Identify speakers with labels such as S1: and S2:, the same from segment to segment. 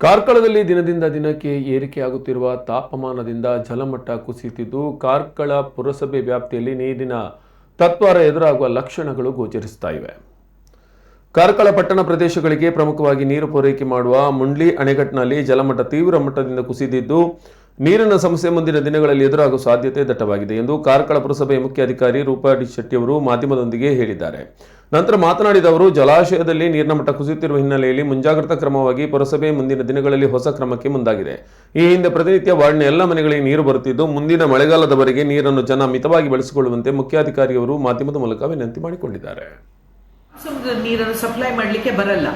S1: ಕಾರ್ಕಳದಲ್ಲಿ ದಿನದಿಂದ ದಿನಕ್ಕೆ ಏರಿಕೆಯಾಗುತ್ತಿರುವ ತಾಪಮಾನದಿಂದ ಜಲಮಟ್ಟ ಕುಸಿಯುತ್ತಿದ್ದು, ಕಾರ್ಕಳ ಪುರಸಭೆ ವ್ಯಾಪ್ತಿಯಲ್ಲಿ ನೀರಿನ ತತ್ವಾರ ಎದುರಾಗುವ ಲಕ್ಷಣಗಳು ಗೋಚರಿಸ್ತಾ ಇವೆ. ಕಾರ್ಕಳ ಪಟ್ಟಣ ಪ್ರದೇಶಗಳಿಗೆ ಪ್ರಮುಖವಾಗಿ ನೀರು ಪೂರೈಕೆ ಮಾಡುವ ಮುಂಡ್ಲಿ ಅಣೆಕಟ್ಟಿನಲ್ಲಿ ಜಲಮಟ್ಟ ತೀವ್ರ ಮಟ್ಟದಿಂದ ಕುಸಿದಿದ್ದು ನೀರಿನ ಸಮಸ್ಯೆ ಮುಂದಿನ ದಿನಗಳಲ್ಲಿ ಎದುರಾಗುವ ಸಾಧ್ಯತೆ ದಟ್ಟವಾಗಿದೆ ಎಂದು ಕಾರ್ಕಳ ಪುರಸಭೆಯ ಮುಖ್ಯ ಅಧಿಕಾರಿ ರೂಪಾ ಡಿ ಶೆಟ್ಟಿ ಅವರು ಮಾಧ್ಯಮದೊಂದಿಗೆ ಹೇಳಿದ್ದಾರೆ. ನಂತರ ಮಾತನಾಡಿದ ಅವರು, ಜಲಾಶಯದಲ್ಲಿ ನೀರಿನ ಮಟ್ಟ ಕುಸಿಯುತ್ತಿರುವ ಹಿನ್ನೆಲೆಯಲ್ಲಿ ಮುಂಜಾಗ್ರತಾ ಕ್ರಮವಾಗಿ ಪುರಸಭೆ ಮುಂದಿನ ದಿನಗಳಲ್ಲಿ ಹೊಸ ಕ್ರಮಕ್ಕೆ ಮುಂದಾಗಿದೆ. ಈ ಹಿಂದೆ ಪ್ರತಿನಿತ್ಯ ವಾರ್ಡ್ನ ಎಲ್ಲ ಮನೆಗಳಿಗೆ ನೀರು ಬರುತ್ತಿದ್ದು, ಮುಂದಿನ ಮಳೆಗಾಲದವರೆಗೆ ನೀರನ್ನು ಜನ ಮಿತವಾಗಿ ಬಳಸಿಕೊಳ್ಳುವಂತೆ ಮುಖ್ಯಾಧಿಕಾರಿಯವರು ಮಾಧ್ಯಮದ ಮೂಲಕ ವಿನಂತಿ ಮಾಡಿಕೊಂಡಿದ್ದಾರೆ.
S2: ನೀರನ್ನು ಸಪ್ಲೈ ಮಾಡಲಿಕ್ಕೆ ಬರಲ್ಲ.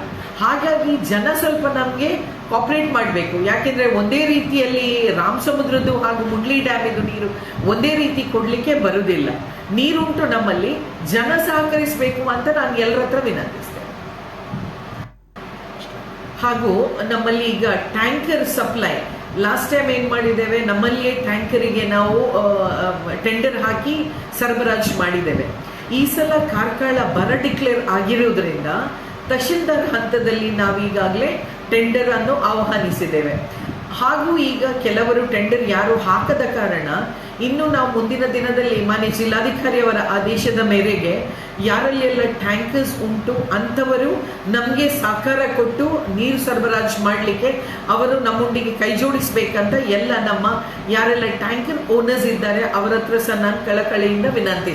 S2: ಹಾಗಾಗಿ ಜನ ಸ್ವಲ್ಪ ನಮಗೆ ಕಾಪರೇಟ್ ಮಾಡಬೇಕು. ಯಾಕೆಂದ್ರೆ ಒಂದೇ ರೀತಿಯಲ್ಲಿ ರಾಮ್ ಸಮುದ್ರದ್ದು ಹಾಗೂ ಮುಂಡ್ಲಿ ಡ್ಯಾಮ್ ಇದು ನೀರು ಒಂದೇ ರೀತಿ ಕೊಡ್ಲಿಕ್ಕೆ ಬರುವುದಿಲ್ಲ ನೀರುಂಟು ನಮ್ಮಲ್ಲಿ, ಜನ ಸಹಕರಿಸಬೇಕು ಅಂತ ನಾನು ಎಲ್ಲರ ಹತ್ರ ವಿನಂತಿಸ್ತೇನೆ. ಹಾಗೂ ನಮ್ಮಲ್ಲಿ ಈಗ ಟ್ಯಾಂಕರ್ ಸಪ್ಲೈ. ಲಾಸ್ಟ್ ಟೈಮ್ ಏನ್ ಮಾಡಿದ್ದೇವೆ, ನಮ್ಮಲ್ಲಿಯೇ ಟ್ಯಾಂಕರಿಗೆ ನಾವು ಟೆಂಡರ್ ಹಾಕಿ ಸರಬರಾಜು ಮಾಡಿದ್ದೇವೆ. ಈ ಸಲ ಕಾರ್ಕಳ ಬರ ಡಿಕ್ಲೇರ್ ಆಗಿರುವುದರಿಂದ ತಹಶೀಲ್ದಾರ್ ಹಂತದಲ್ಲಿ ನಾವೀಗಾಗಲೇ ಟೆಂಡರ್ ಅನ್ನು ಆಹ್ವಾನಿಸಿದ್ದೇವೆ. ಹಾಗೂ ಈಗ ಕೆಲವರು ಟೆಂಡರ್ ಯಾರು ಹಾಕದ ಕಾರಣ ಇನ್ನು ನಾವು ಮುಂದಿನ ದಿನದಲ್ಲಿ ಮಾನ್ಯ ಜಿಲ್ಲಾಧಿಕಾರಿಯವರ ಆದೇಶದ ಮೇರೆಗೆ ಯಾರಲ್ಲೆಲ್ಲ ಟ್ಯಾಂಕರ್ಸ್ ಉಂಟು ಅಂಥವರು ನಮಗೆ ಸಹಕಾರ ಕೊಟ್ಟು ನೀರು ಸರಬರಾಜು ಮಾಡಲಿಕ್ಕೆ ಅವರು ನಮ್ಮೊಂದಿಗೆ ಕೈ ಜೋಡಿಸ್ಬೇಕಂತ ಎಲ್ಲ ನಮ್ಮ ಯಾರೆಲ್ಲ ಟ್ಯಾಂಕರ್ ಓನರ್ಸ್ ಇದ್ದಾರೆ ಅವರ ಹತ್ರ ಸಹ ನಾನು ಕಳಕಳಿಯಿಂದ ವಿನಂತಿಸ್ತೇನೆ